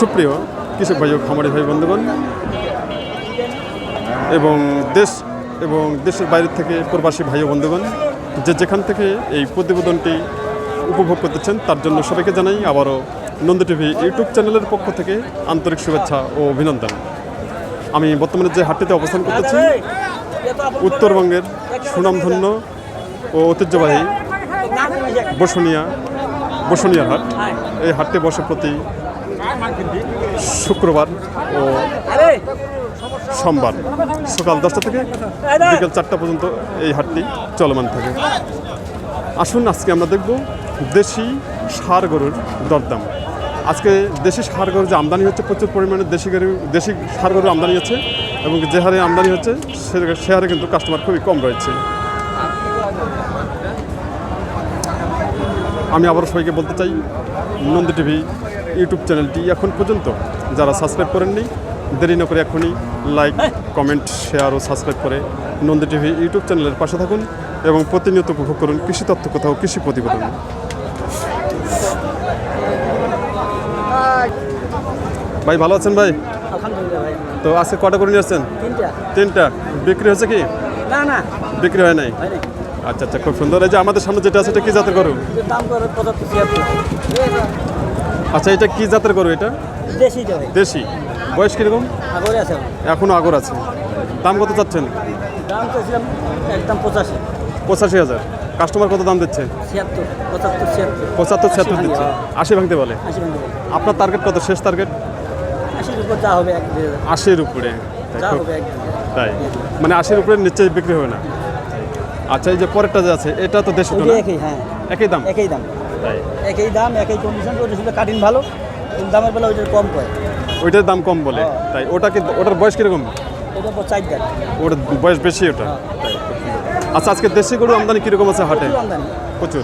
সুপ্রিয় কৃষক ভাই ও খামারি ভাই বন্ধুগণ, এবং দেশ এবং দেশের বাইরে থেকে প্রবাসী ভাই ও বন্ধুগণ, যে যেখান থেকে এই প্রতিবেদনটি উপভোগ করতেছেন, তার জন্য সবাইকে জানাই আবারও নন্দ টিভি ইউটিউব চ্যানেলের পক্ষ থেকে আন্তরিক শুভেচ্ছা ও অভিনন্দন। আমি বর্তমানে যে হাটটিতে অবস্থান করতেছি, উত্তরবঙ্গের সুনামধন্য ও ঐতিহ্যবাহী বসুনিয়া বসুনিয়া হাট। এই হাটটি বসে প্রতি শুক্রবার ও সোমবার। সকাল দশটা থেকে বিকেল চারটা পর্যন্ত এই হাটটি চলমান থাকে। আসুন, আজকে আমরা দেখব দেশি ষাঁড় গরুর দরদাম। আজকে দেশি সার গরুর যে আমদানি হচ্ছে, প্রচুর পরিমাণে দেশি গরু, দেশি সার গরুর আমদানি হচ্ছে এবং যে হারে আমদানি হচ্ছে, সে হারে কিন্তু কাস্টমার খুবই কম রয়েছে। আমি আবার সবাইকে বলতে চাই নন্দী টিভি ইউটিউব চ্যানেলটি এখন পর্যন্ত যারা সাবস্ক্রাইব করেননি দেরি না করে এখনই লাইক কমেন্ট শেয়ার ও সাবস্ক্রাইব করে নন্দী টিভি ইউটিউব চ্যানেলের পাশে থাকুন এবং প্রতিনিয়ত উপভোগ করুন কৃষি তথ্য কোথাও কৃষি প্রতিবেদন। ভাই ভালো আছেন ভাই? তো আজকে কটা করে নিয়ে আসছেন? তিনটা। বিক্রি হয়েছে কি? না না। বিক্রি হয় নাই? হয় আচ্ছা আচ্ছা খুব সুন্দর। এই যে আমাদের সামনে যেটা আছে এটা কি জাতের গরু? আচ্ছা এটা কি জাতের গরু এটা? দেশি বয়স কীরকম? এখনও আগর আছে। দাম কত চাচ্ছেন? দাম চাইছিলাম একদম পঁচাশি। পঁচাশি হাজার। কাস্টমার কত দাম দিচ্ছে? পঁচাত্তর ছিয়াত্তর। দিচ্ছে। আশি ভাঙতে বলে। আপনার টার্গেট কত? শেষ টার্গেট আশির উপর তাই। মানে আশির উপরে নিচে বিক্রি হবে না। আচ্ছা এই যে পরেরটা যে আছে এটা তো দেশি একই হ্যাঁ। একই দাম? একই দাম। তাই। একই দাম একই কন্ডিশন ওটা শুধু কাটিং ভালো কিন্তু দামের বেলা ওইটার কম পড়ে ওইটার দাম কম বলে। হ্যাঁ। তাই ওটা কি ওটার বয়স কীরকম? ওটা চার দাম ওটার বয়স বেশি ওটা? হ্যাঁ। তাই আচ্ছা আজকে দেশি গরু আমদানি কীরকম আছে হাটে? প্রচুর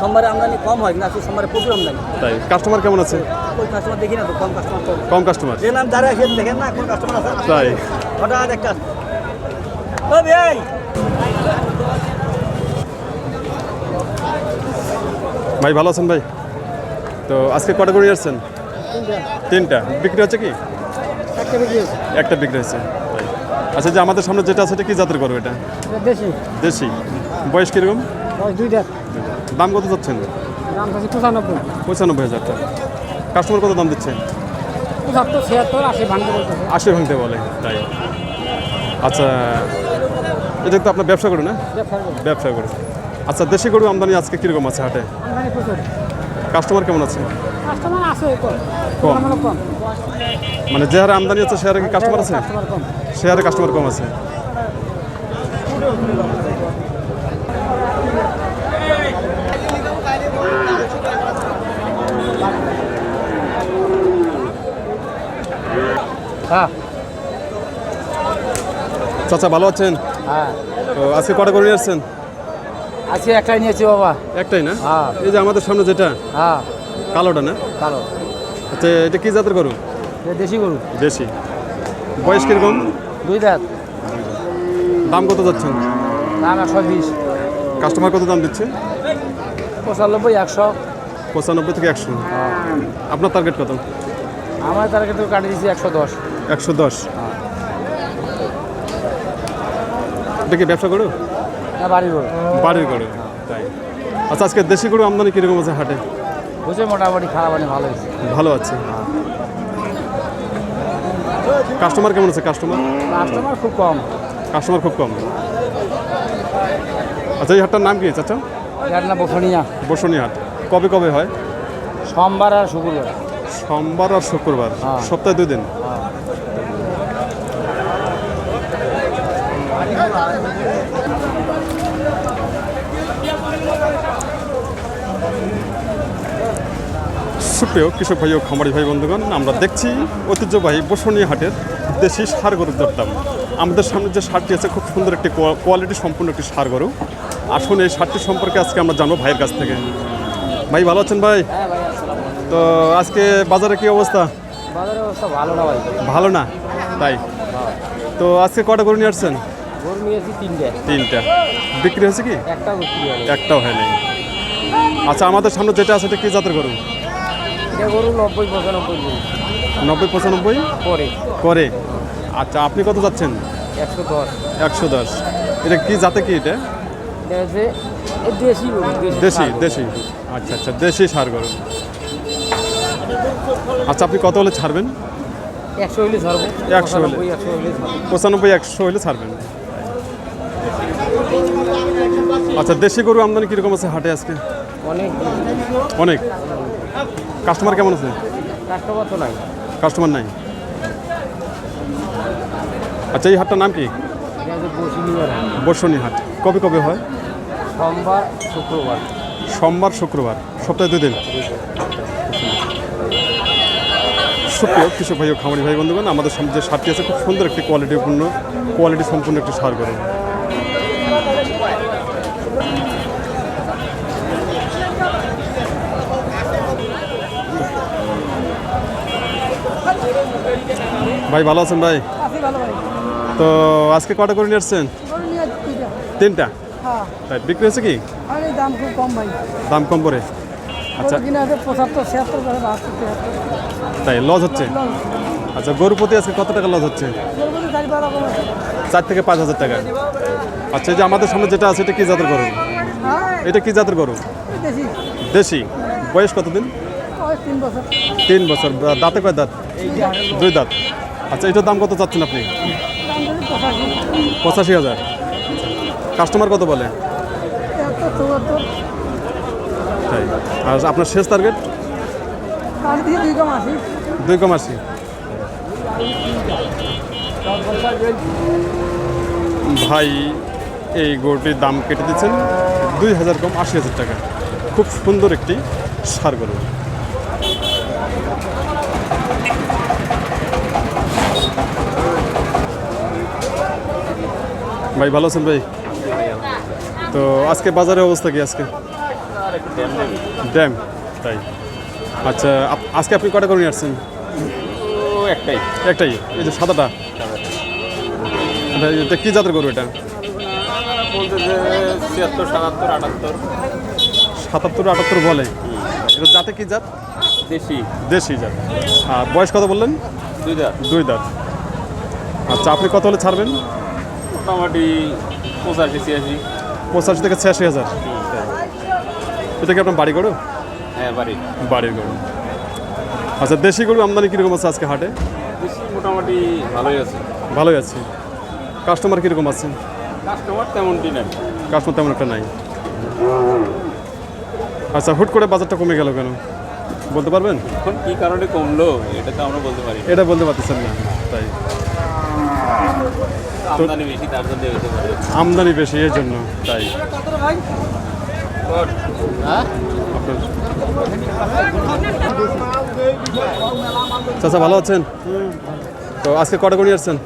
সোমবারে আমদানি কম হয় না আজকে সোমবারে প্রচুর আমদানি। তাই কাস্টমার কেমন আছে? ওই কাস্টমার দেখি না তো কম কাস্টমার কম কাস্টমার যে নাম দাঁড়ায় দেখেন না কোন কাস্টমার আছে তাই। হঠাৎ একটা ও ভাই ভাই ভালো আছেন ভাই? তো আজকে কটা করে আসছেন? তিনটা। বিক্রি হচ্ছে কি? একটা বিক্রি হয়েছে তাই। আচ্ছা যে আমাদের সামনে যেটা আছে এটা কি জাতের করব এটা? দেশি। বয়স কীরকম? দাম কত যাচ্ছেন? পঁচানব্বই। হাজার টাকা। কাস্টমার কত দাম দিচ্ছে? পঁচাত্তর ছিয়াত্তর আশি ভাঙতে বলতেছে। আশি ভাঙতে বলে তাই। আচ্ছা এটা তো আপনার ব্যবসা করে না? ব্যবসা করে আচ্ছা দেশি গরু আমদানি আজকে কীরকম আছে হাটে? কাস্টমার কেমন আছে? কাস্টমার কম। মানে যে হারে আমদানি আছে সে হারে কি কাস্টমার আছে? সে হারে কাস্টমার কম আছে। হ্যাঁ। চাচা ভালো আছেন? হ্যাঁ। তো আজকে কটা করে নিয়ে আসছেন? আজকে একটাই নিয়েছি বাবা। একটাই না? হ্যাঁ। এই যে আমাদের সামনে যেটা হ্যাঁ। কালোটা না? কালো। আচ্ছা এটা কি জাতের গরু? দেশি গরু। দেশি। বয়স কীরকম? দুই দাঁত। দাম কত যাচ্ছেন দাম একশো বিশ। কাস্টমার কত দাম দিচ্ছে? পঁচানব্বই একশো। পঁচানব্বই থেকে একশো। আপনার টার্গেট কত? আমার তার কিন্তু কাটি দিয়েছি একশো দশ। একশো দশ। এটা কি ব্যবসা করো না বাড়ি গরু। বাড়ির গরু তাই। আচ্ছা আজকে দেশি গরু আমদানি কীরকম আছে হাটে? বুঝে মোটামুটি খারাপ মানে ভালো হয়েছে। ভালো আছে। কাস্টমার কেমন আছে? কাস্টমার? কাস্টমার খুব কম। কাস্টমার খুব কম। আচ্ছা এই হাটটার নাম কি চাচা? এর না বসনিয়া। বসুনি হাট। কবে কবে হয়? সোমবার আর শুক্রবার। সোমবার আর শুক্রবার। হ্যাঁ। সপ্তাহে দুই দিন? সুপ্রিয় কৃষক ভাই ও খামারি ভাই বন্ধুগণ আমরা দেখছি ঐতিহ্যবাহী বসুনিয়া হাটের দেশি সার গরুর দরদাম। আমাদের সামনে যে সারটি আছে খুব সুন্দর একটি কোয়া- কোয়ালিটি সম্পূর্ণ একটি সার গরু। আসুন এই সারটি সম্পর্কে আজকে আমরা জানব ভাইয়ের কাছ থেকে। ভাই ভালো আছেন ভাই? তো আজকে বাজারে কি অবস্থা? ভালো না ভাই। ভালো না? তাই। তো আজকে কটা গরু নিয়ে আসছেন? তিনটে। বিক্রি হয়েছে কি? একটাও হয়নি। আচ্ছা আমাদের সামনে যেটা আছে এটা কি জাতের গরু? এটা গরু নব্বই পঁচানব্বই দিন নব্বই পঁচানব্বই? পরে। করে আচ্ছা আপনি কত যাচ্ছেন? একশো দশ। একশো দশ। এটা কি জাতে কি এটা? দেশি দেশি আচ্ছা আচ্ছা দেশি সার গরু। আচ্ছা আপনি কত হলে ছাড়বেন? একশো হইলে ছাড়বো। একশো হলে। পঁচানব্বই, একশো পঁচানব্বই একশো হলে ছাড়বেন। আচ্ছা দেশি গরু আমদানি কীরকম আছে হাটে আজকে? অনেক। অনেক? কাস্টমার কেমন আছে? কাস্টমার তো নাই। কাস্টমার নাই। আচ্ছা এই হাটটার নাম কি? বর্ষণী হাট। কবে কবে হয়? সোমবার শুক্রবার। সোমবার শুক্রবার। সপ্তাহে দুই দিন। সুপ্রিয় কৃষক ভাই ও খামারি ভাই বন্ধুগণ আমাদের সামনে যে সারটি আছে খুব সুন্দর একটি কোয়ালিটিপূর্ণ কোয়ালিটি সম্পূর্ণ একটি সার গরু। ভাই ভালো আছেন ভাই? তো আজকে কটা করে নিয়ে আসছেন? তিনটা? হ্যাঁ। তাই বিক্রি হয়েছে কি? দাম খুব কম ভাই। দাম কম করে? আচ্ছা। তাই লস হচ্ছে? আচ্ছা গরু প্রতি আজকে কত টাকা লস হচ্ছে? চারি থেকে পাঁচ হাজার টাকা। আচ্ছা যে আমাদের সামনে যেটা আছে এটা কি জাতের গরু? হ্যাঁ। এটা কি জাতের গরু? দেশি। বয়স কতদিন? ওই তিন বছর। তিন বছর। দাঁতে কয় দাঁত। দুই দাঁত। আচ্ছা এটার দাম কত চাচ্ছেন আপনি? পঁচাশি হাজার। কাস্টমার কত বলে? তাই। আর আপনার শেষ টার্গেট? দুই কম আশি। ভাই, এই গরুটির দাম কেটে দিচ্ছেন দুই হাজার কম আশি হাজার টাকা। খুব সুন্দর একটি সার গরু। ভাই ভালো আছেন ভাই? তো আজকে বাজারের অবস্থা কি আজকে? ড্যাম। তাই। আচ্ছা আজকে আপনি কটা করে নিয়ে আসছেন? একটাই। একটাই? এই যে সাদাটা? এটা কি জাতের গরু এটা? ছিয়াত্তর সাতাত্তর আটাত্তর সাতাত্তর আটাত্তর বলে এটা জাতে কী জাত? দেশি। দেশি জাত। আর বয়স কত বললেন? দুই দাঁত। দুই দাঁত। আচ্ছা আপনি কত হলে ছাড়বেন? মোটামুটি পঁচাশি ছিয়াশি। পঁচাশি থেকে ছিয়াশি হাজার? এটা কি আপনার বাড়ি গরু? হ্যাঁ বাড়ি। বাড়ির গরু। আচ্ছা দেশি গরু আমদানি কীরকম আছে আজকে হাটে? দেশি মোটামুটি ভালোই আছে। ভালোই আছে। কাস্টমার কীরকম আছে? কাস্টমার তেমনটি নাই। কাস্টমার তেমন একটা নাই। আচ্ছা হুট করে বাজারটা কমে গেল কেন? বলতে পারবেন? এখন কি কারণে কমলো এটা তো আমরা বলতে পারি এটা বলতে পারতেছেন না। তাই। আমদানি বেশি এর জন্য তাই। হ্যাঁ? আপনার চাচা ভালো আছেন? তো আজকে কটা করে আসছেন?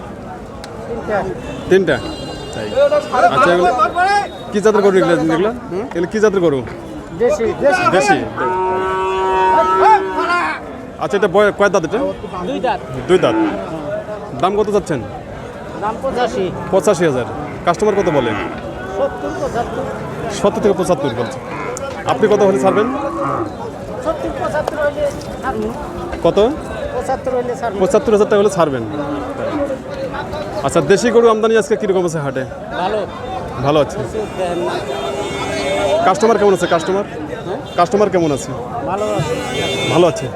তিনটা। তাই। আচ্ছা এগুলো কি জাতের গরু এগুলো এগুলো এগুলো কি জাতের গরু? দেশি দেশি। দেশি। আচ্ছা এটা বয় কয় দাঁত এটা? দুই দাঁত। দুই দাঁত। দাম কত যাচ্ছেন পঁচাশি। হাজার। কাস্টমার কত বলেন সত্তর থেকে পঁচাত্তর বলছে। আপনি কত হলে ছাড়বেন? কত? পঁচাত্তর পঁচাত্তর হাজার টাকা হলে ছাড়বেন। আচ্ছা দেশি গরু আমদানি আজকে কীরকম আছে হাটে? ভালো। ভালো আছে? কাস্টমার কেমন আছে? কাস্টমার কাস্টমার কেমন আছে? ভালো আছে। ভালো আছে?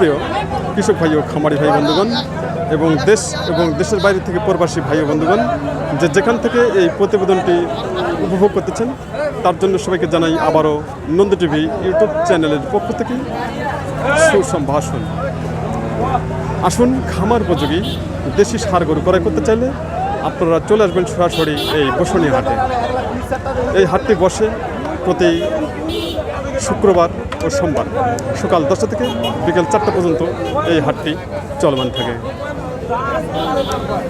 সুপ্রিয় কৃষক ভাই ও খামারি ভাই বন্ধুগণ এবং দেশ এবং দেশের বাইরে থেকে প্রবাসী ভাই ও বন্ধুগণ, যে যেখান থেকে এই প্রতিবেদনটি উপভোগ করতেছেন, তার জন্য সবাইকে জানাই আবারও নন্দ টিভি ইউটিউব চ্যানেলের পক্ষ থেকে সুসম্ভাষণ। আসুন খামার উপযোগী দেশি সার গরু ক্রয় করতে চাইলে আপনারা চলে আসবেন সরাসরি এই বসনী হাটে। এই হাটটি বসে প্রতি শুক্রবার ও সোমবার সকাল দশটা থেকে বিকেল চারটা পর্যন্ত এই হাটটি চলমান থাকে।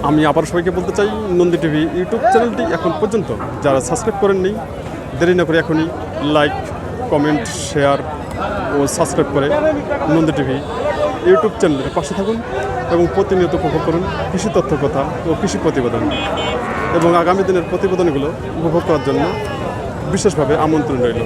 আমি আবার সবাইকে বলতে চাই, নন্দী টিভি ইউটিউব চ্যানেলটি এখন পর্যন্ত যারা সাবস্ক্রাইব করেননি, দেরি না করে এখনই লাইক, কমেন্ট, শেয়ার ও সাবস্ক্রাইব করে নন্দী টিভি ইউটিউব চ্যানেলের পাশে থাকুন এবং প্রতিনিয়ত উপভোগ করুন কৃষি তথ্য কথা ও কৃষি প্রতিবেদন। এবং আগামী দিনের প্রতিবেদনগুলো উপভোগ করার জন্য বিশেষভাবে আমন্ত্রণ রইল।